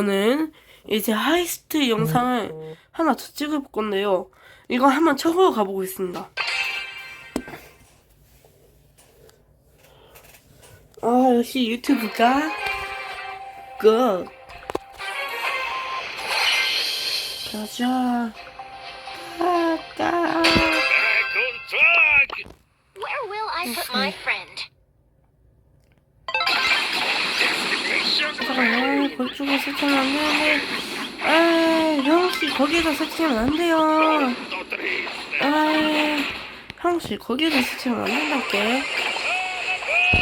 이번은 이제 하이스트 영상을 하나 더 찍을 건데요. 이거 한번 쳐보러 가보겠습니다. 아, 역시 유튜브가 끝. 가자. 가자. Where will I put my friend? 그쪽에 되는데. 아, 형씨, 거기에다 설치하면 안 돼요. 아, 형씨, 거기에다 설치하면 안 된다께.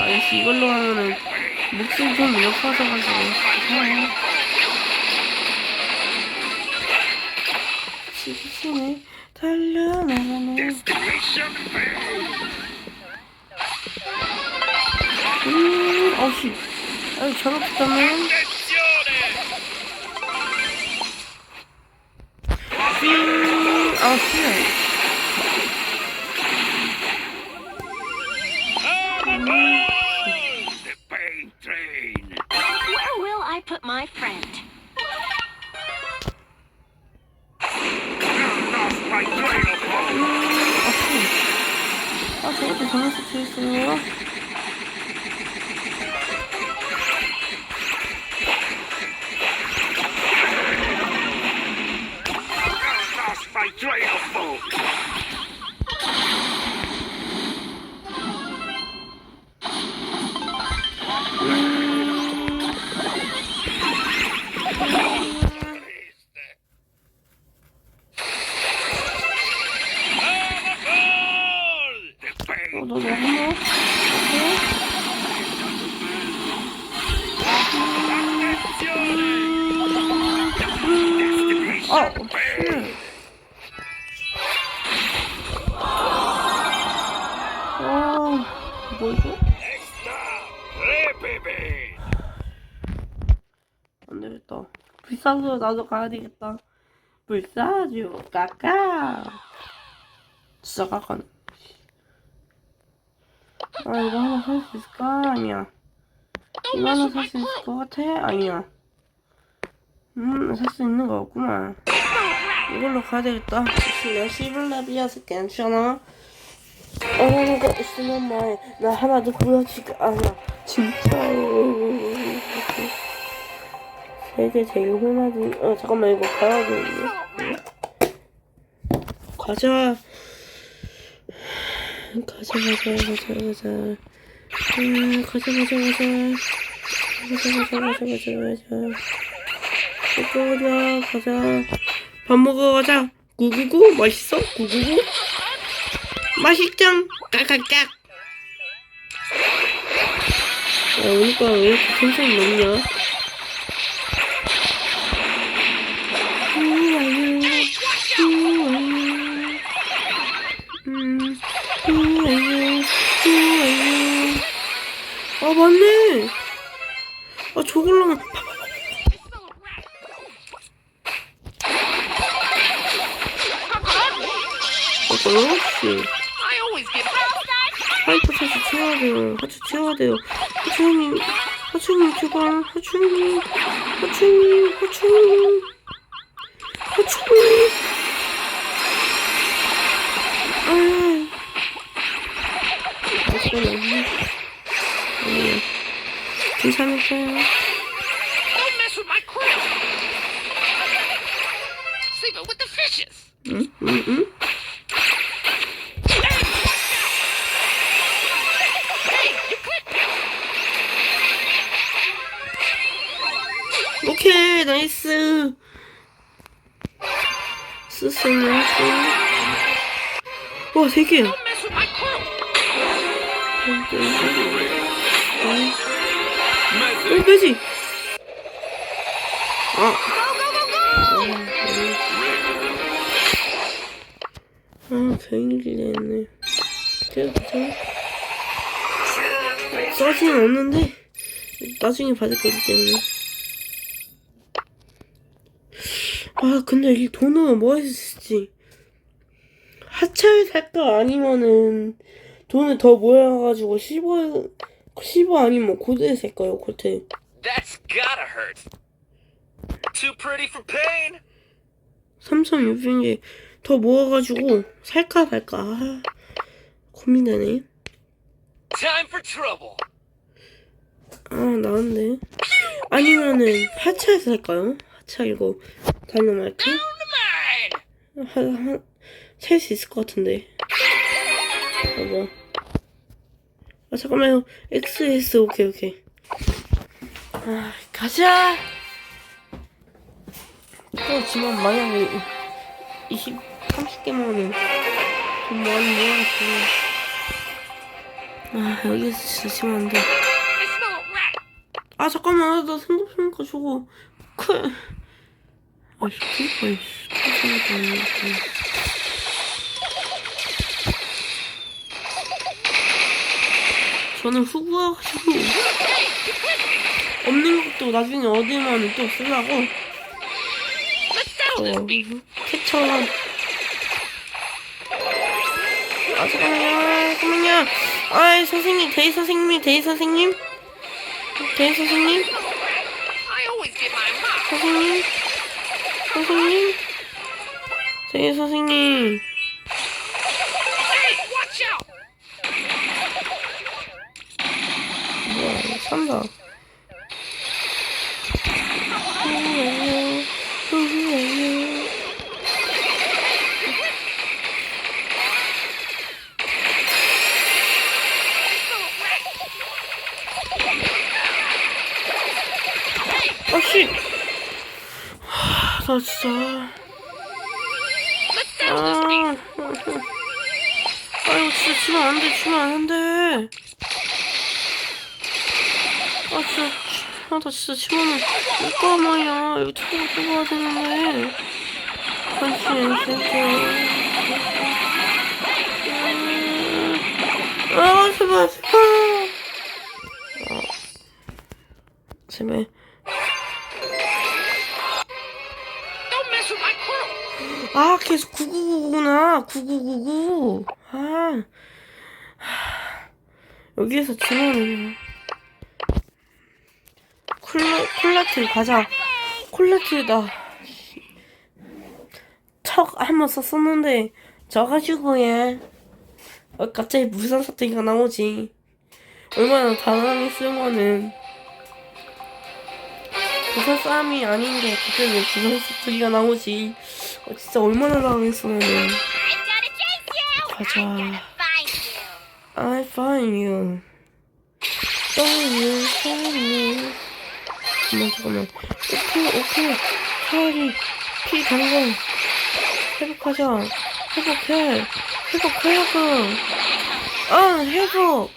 아, 역시 이걸로 하면은, 목소리 좀 높아져가지고. 괜찮아요. 시시네 달려나가네. 음, 어씨. 아유, 저렇다면. hearing. Where will I put my friend? Okay. Okay, as long as the used 어, 너 너무 뭐? 아, 뭐죠? 안 되겠다. 불사조 나도 가야 되겠다. 불사조 까까. 진짜 까까네. 아 이거 하나 살 수 있을까? 아니야. 이거 하나 살 수 있을 것 같아? 아니야. 음, 살 수 있는 거 없구만. 이걸로 가야 되겠다. 나 11렙이어서 괜찮아. 어려운 거 있으면 말해. 나 하나도 보여줄게. 아니야. 진짜로. 세계 제일 흔하지. 어, 잠깐만, 이거 가야 되는데. 가자. 가자 가자 가자 가자. 아, 가자 가자 가자. 가자 가자 가자 가자 가자. 가자 가자. 밥 먹으러 가자. 구구구 맛있어? 구구구? 맛있짱 까깍깍. 야 오니까 왜 이렇게 텐션이 높냐 아 저걸로 아까 역시? 파이프 다시 채워야 돼요. 같이 채워야 돼요. 하춘이 하춘이 제발 하춘이 하춘이 하춘이 my crew. 어, 빼지. 아. 아, 기대했네. 그래도 괜찮아. 써지는 없는데, 나중에 받을 거기 때문에. 아, 근데 이 돈은 뭐 했을지. 하차를 살까? 아니면은, 돈을 더 모여가지고 15, 15 아니면 고드에 살까요, 고드? That's gotta hurt. too pretty for pain. 삼성 유병에 더 모아가지고 살까 말까 아, 고민되네. Time for trouble. 아 나은데 아니면은 하차에서 살까요? 하차 이거 다이너마이트 Mine. 한한 셀 수 있을 것 같은데. 봐봐. 아 잠깐만요. XS 오케이 오케이. 아 가자. 또 지금 만약에 20 30개 모으면 돈 많이 모아야지. 아 여기서 진짜 지면 안 돼. 아 잠깐만 나 생각해보니까 저거 크 아이씨 그니까 생각도 안 나고 저는 후구하시고 없는 것도 나중에 어디만 또 쓰려고 beef. 캡처 아 잠깐만요 잠깐만요 아이 선생님 대희 선생님이 대희 선생님 대희 선생님. 선생님? 선생님? 네, 선생님. 뭐야, 산다. 후회요, 후회요. 아, 씨! 하, 나 진짜. 아, 아이고 진짜 치면 안 돼, 치면 안 돼. 아 진짜, 아, 나 진짜 치면은 이거 말이야. 이거 차고 뽑아야 되는데. 아씨, 진짜. 아, 제발, 제발. 아, 제발. Crew. 아, 계속 9999구나. 9999. 아. 하, 여기에서 지면은. 콜라, 콜라트 가자. 콜라트다. 척 한번 썼었는데, 져가지고, 얘. 어, 갑자기 무슨 사태가 나오지. 얼마나 당황했으면은. 부산 싸움이 아닌데, 갑자기 왜 부산 사투리가 나오지. 어, 진짜 얼마나 당황했으면은. 가자. I find you. Don't you find me? 잠깐만, 잠깐만. 오케이, 오케이. 차라리 피 당장 회복하자. 회복해. 회복하라고. 어, 회복.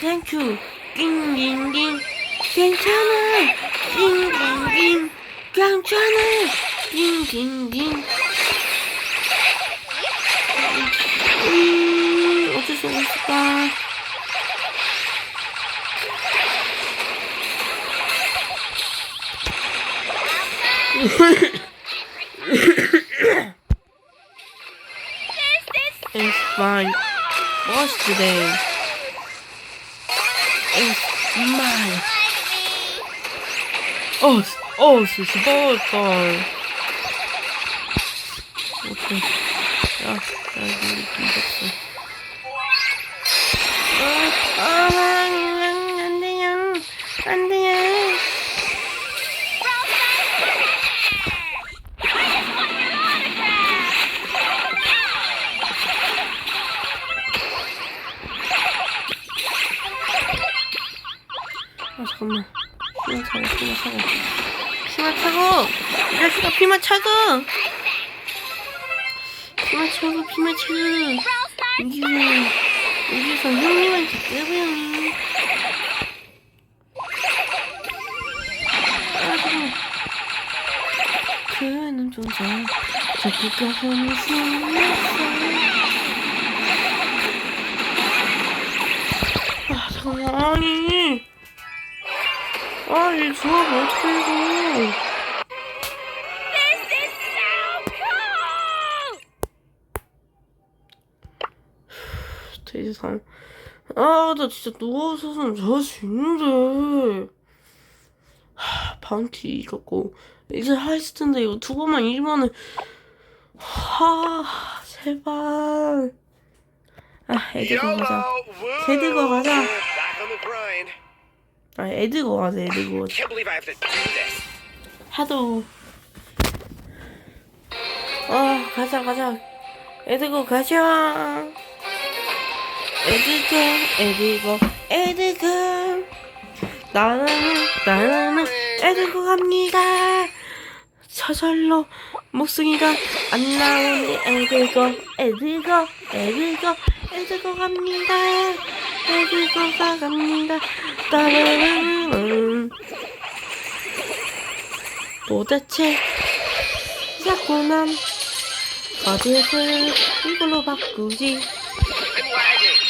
Thank you. 띵띵띵. 괜찮아. 띵띵띵. 괜찮아. 띵띵띵. 음, 어쩔 수 없을까? It's fine. What's today? It's mine. Oh, s- oh, it's birthday. 오케이. 야, 야, 이거 이겼 자식아, 피만 차고! 피만 차고, 피만 차고! 여기서, 여기서 형님한테 깨고요. 아, 잠깐만. 그 눈동자, 저기가 오는 숨었어. 아, 잠깐만, 아니. 아, 이 조합 어떻게 이거. 돼지상. 아, 나 진짜 누워서는 잘수 있는데. 하, 바운티 이겼고 이제 하이스트인데 이거 두 번만 이기면은 하 제발 아 에드거 가자! 데리고 가자. 아 에드거 가자 this. 하도 어 가자 가자 에드거 가자 에드거 에드거 에드거 나는 나는 에드거 갑니다. 저절로 목소리가 안 나오네 에드거 에드거 에드거 에드거 갑니다. 에드거가 갑니다. 따라라라 도대체 자꾸 난 어디를 이걸로 바꾸지.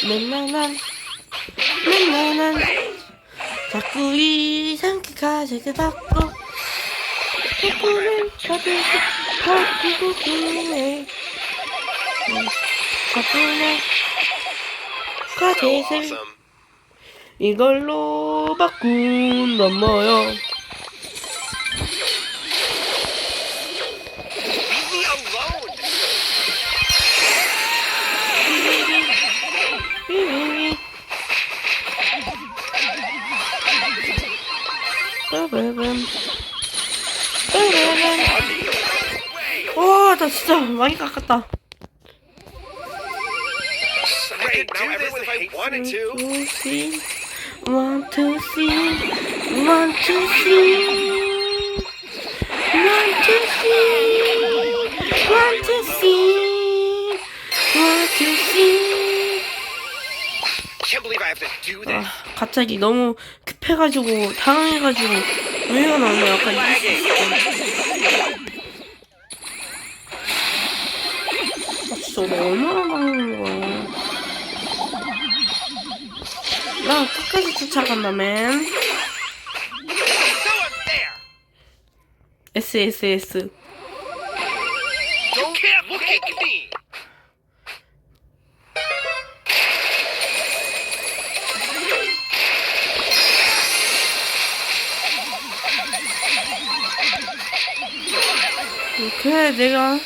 맨날 난 맨날 난 자꾸 이상하게 가색을 바꿔 자꾸는 어디서 바꾸고 그래 음, 자꾸는 Awesome. 이걸로 바꾼단 뭐야 진짜 많이 깎았다. One, two, three. One, two, three. One, two, three. One, two, three. One, two, three. 아, 갑자기 너무 급해가지고 당황해가지고 우유가 나오면 약간 이럴 수 있어. 아, 진짜 너 얼마나 당하는 거야. 나 끝까지 쫓아간다, 맨. So unfair. SSS. You can't look at me. 그래, 내가.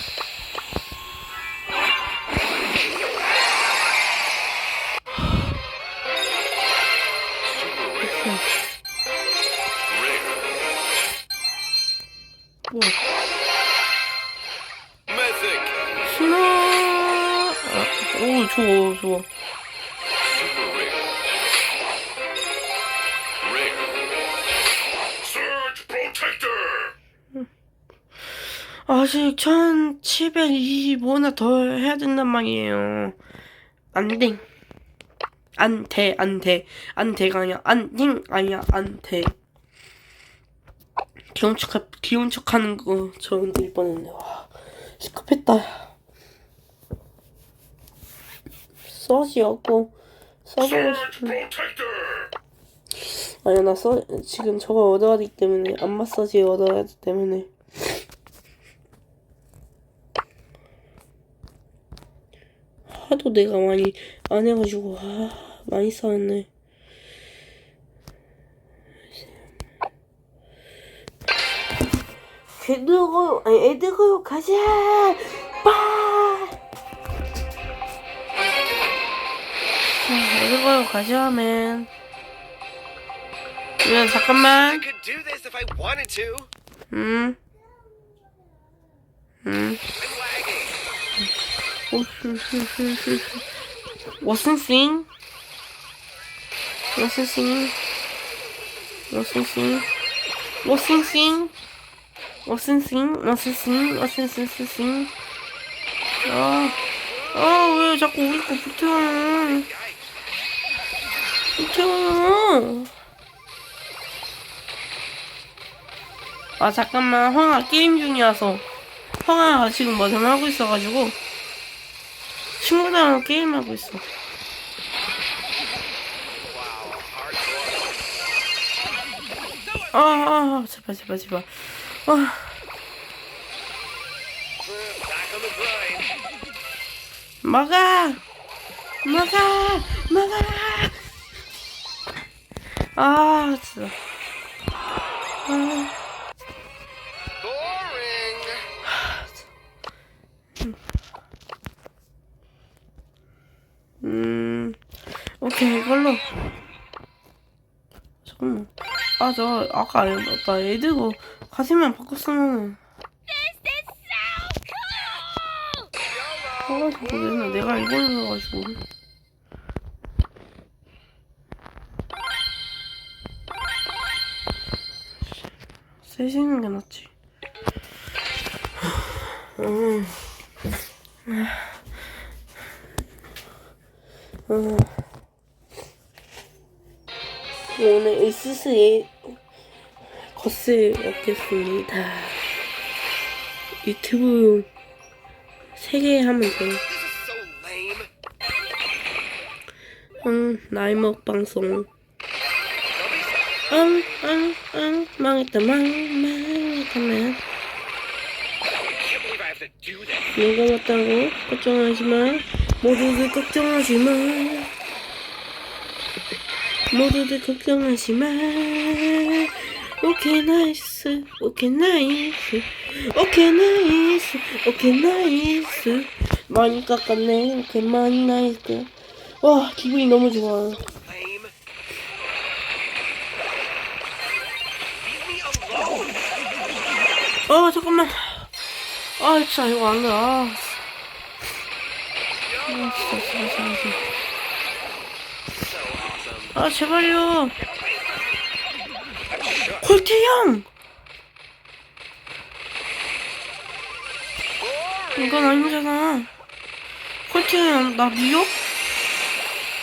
아직 1725나 더 해야 된단 말이에요. 안 돼. 안 돼, 안 돼. 안 돼가 아니야. 안 돼, 아니야. 안 돼. 귀여운 척, 귀여운 척 하는 거 저런 일 뻔했네. 와, 시급했다. 써지였고, 써보고 싶은. 아니야, 나 써, 지금 저거 얻어야 되기 때문에, 안 마사지 얻어야 하기 때문에. 하도 내가 많이 안 해가지고, 아, 많이 쌓였네. 걔들고, 아니, 애들고, 가자! 빠! 애들고, 가자, 맨. 야, 잠깐만. 음. 음. I'm lagging. 워슨싱 워슨싱 워슨싱 워슨싱 워슨싱 워슨싱 워슨싱싱 아, 아, 왜 자꾸 우리 거 붙여요? 붙여요. 아, 잠깐만. 형아 게임 중이라서. 형아가 지금 뭐 전화하고 있어가지고. 친구들하고 게임하고 있어. 아, 아, 아, 제발, 제발, 제발. 아. 막아! 막아! 막아! 아, 진짜. 아. 오케이 이걸로 잠깐만 아 저 아까 애- 아까 애들고 가시면 바꿨으면 This is so cool! 아 맨날 내가 이걸로 해가지고 세시는 게 낫지 음. 음. 오늘 으스스의 것을 얻겠습니다. 유튜브 3개 하면 돼. This is so lame. 응, 나이 먹 방송. 응, 응, 응, 망했다, 망, 망했다, 망. 누가 맞다고? 걱정하지 마. 모두들 걱정하지 마. 모두들 걱정하지 마. 오케이, 나이스. 오케이, 나이스. 오케이, 나이스. 오케이, 나이스. 많이 깎았네. 오케이, 많이 나이스. 와, 기분이 너무 좋아. 어, 잠깐만. 아, 진짜 이거 안 돼. 아. 아, 진짜, 진짜, 진짜, 진짜. So awesome. 아 제발요. 콜티 형! 이건 아니잖아. 콜티 형나 미역?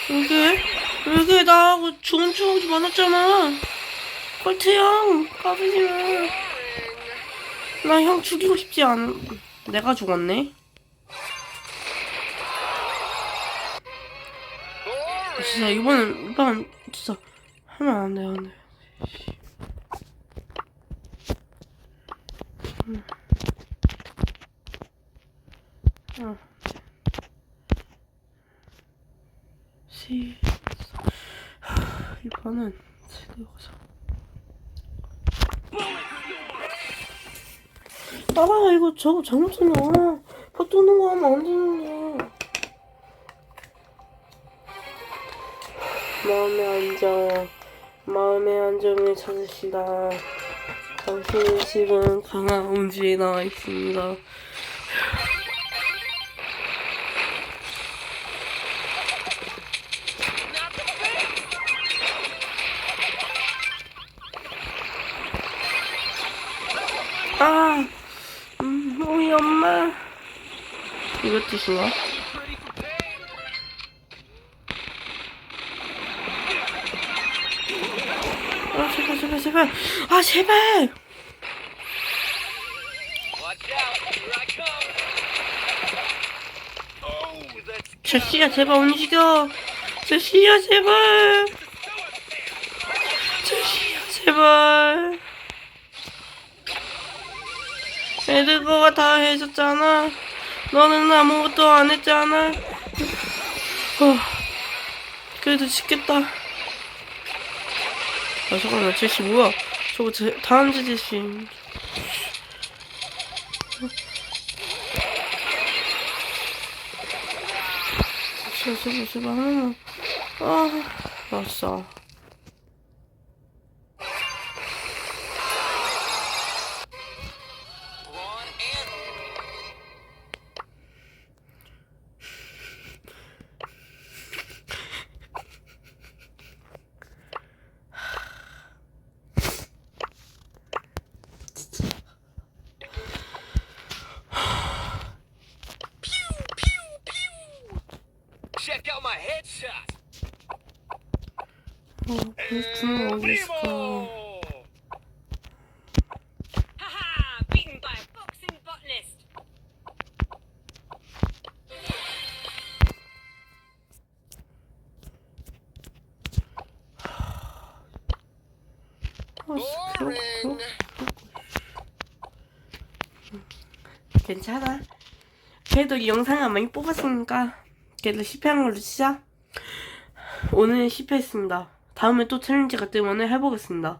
이게 이게 나하고 좋은 추억이 많았잖아. 콜티 형 까불지 마나 형 죽이고 싶지 않 내가 죽었네 진짜 이번엔 이번 진짜 하면 안 돼, 안 돼. 음. 어. 시 하, 이번은 가자. 아 이거 저거 잘못했나? 버튼 거 하면 안 되는데. 안정, 마음의 안정을 찾으시다. 당신의 집은 강한 운지에 나와 있습니다. 아, 음, 우리 엄마. 이거 뜻인가? 아, 제발. 아, 제발! 제시야, 제발 움직여. 제시야, 제발. 제시야, 제발. 애들 거가 다 해줬잖아. 너는 아무것도 안 했잖아. 어, 그래도 짓겠다. 아, 잠깐만, 제시 뭐야? 저거 제, 다음 주 제시. 제발, 제발, 제발. 아, 알았어. Check out my headshot. 어, 거 어디 있을까? Primo! Haha! Beaten by a boxing botanist! 아, 씨, 그렇고. Boring. 괜찮아. 그래도 이 영상을 많이 뽑았으니까 그래도 실패한 걸로 치자. 오늘 실패했습니다. 다음에 또 챌린지가 뜨면 해보겠습니다.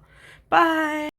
빠이.